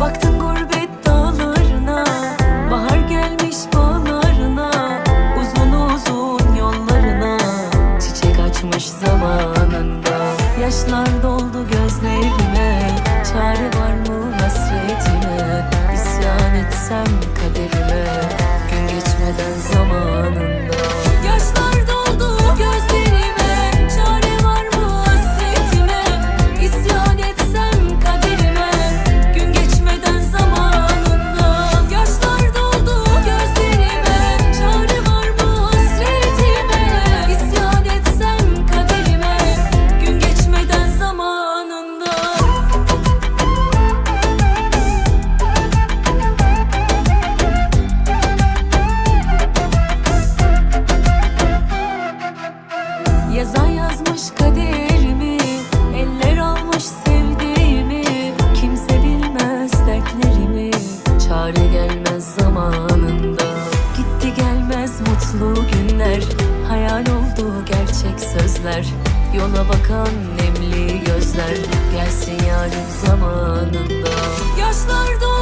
Baktım gurbet dağlarına Bahar gelmiş bağlarına Uzun uzun yollarına. Çiçek açmış zamanında Yaşlar doldu gözlerine. Yazan yazmış kaderimi Eller almış sevdiğimi. Kimse bilmez dertlerimi. Çare gelmez zamanında. Gitti gelmez mutlu günler. Hayal oldu gerçek sözler. Yola bakan nemli gözler. Gelsin yarın zamanında. Yaşlar doğar